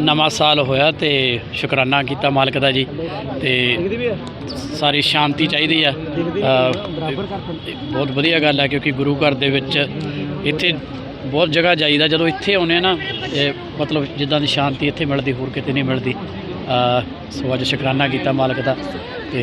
ਨਵਾਂ ਸਾਲ ਹੋਇਆ ਤੇ ਸ਼ੁਕਰਾਨਾ ਕੀਤਾ ਮਾਲਕ ਦਾ ਜੀ ਤੇ ਸਾਰੀ ਸ਼ਾਂਤੀ ਚਾਹੀਦੀ ਆ। ਬਹੁਤ ਵਧੀਆ ਗੱਲ ਹੈ ਕਿਉਂਕਿ ਗੁਰੂ ਘਰ ਦੇ ਵਿੱਚ ਇੱਥੇ ਬਹੁਤ ਜਗ੍ਹਾ ਜਾਈਦਾ। ਜਦੋਂ ਇੱਥੇ ਆਉਂਦੇ ਆ ਨਾ ਇਹ ਮਤਲਬ ਜਿੱਦਾਂ ਦੀ ਸ਼ਾਂਤੀ ਇੱਥੇ ਮਿਲਦੀ ਹੋਰ ਕਿਤੇ ਨਹੀਂ ਮਿਲਦੀ। ਸੋ ਅੱਜ ਸ਼ੁਕਰਾਨਾ ਕੀਤਾ ਮਾਲਕ ਦਾ ਤੇ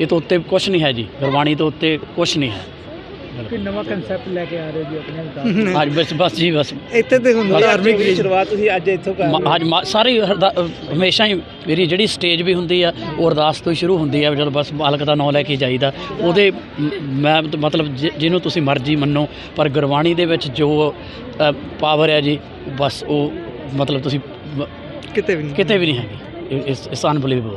ਇਹ ਤੋਂ ਉੱਤੇ ਕੁਝ ਨਹੀਂ ਹੈ ਜੀ ਗੁਰਬਾਣੀ ਤੋਂ ਉੱਤੇ ਕੁਝ ਨਹੀਂ ਹੈ। ਕਿ ਨਵਾਂ ਕਨਸੈਪਟ ਲੈ ਕੇ ਆ ਰਹੇ ਜੀ ਆਪਣੇ ਅੱਜ ਬਸ ਬਸ ਜੀ ਬਸ। ਇੱਥੇ ਤੇ ਹੁੰਦਾ ਧਾਰਮਿਕ ਦੀ ਸ਼ੁਰੂਆਤ ਤੁਸੀਂ ਅੱਜ ਇੱਥੋਂ ਕਰ ਅੱਜ ਸਾਰੀ ਹਰਦਾ- ਹਮੇਸ਼ਾ ਹੀ ਮੇਰੀ ਜਿਹੜੀ ਸਟੇਜ ਵੀ ਹੁੰਦੀ ਆ ਉਹ ਅਰਦਾਸ ਤੋਂ ਹੀ ਸ਼ੁਰੂ ਹੁੰਦੀ ਆ ਜਦੋਂ ਬਸ ਮਾਲਕ ਦਾ ਨਾਮ ਲੈ ਕੇ ਜਾਈਦਾ। ਉਹਦੇ ਮ- ਮਤਲਬ ਜਿ- ਜਿਹਨੂੰ ਤੁਸੀਂ ਮਰਜ਼ੀ ਮੰਨੋ ਪਰ ਗੁਰਬਾਣੀ ਦੇ ਵਿੱਚ ਜੋ ਪਾਵਰ ਹੈ ਜੀ ਬਸ ਉਹ ਮਤਲਬ ਤੁਸੀਂ ਕਿਤੇ ਵੀ ਕਿਤੇ ਵੀ ਨਹੀਂ ਹੈਗੀ। ਇਸ ਇਸ ਅਨਬਲੀਵੇਬਲ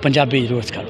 ਪੰਜਾਬੀ ਜ਼ਰੂਰ ਸਿਖਾਓ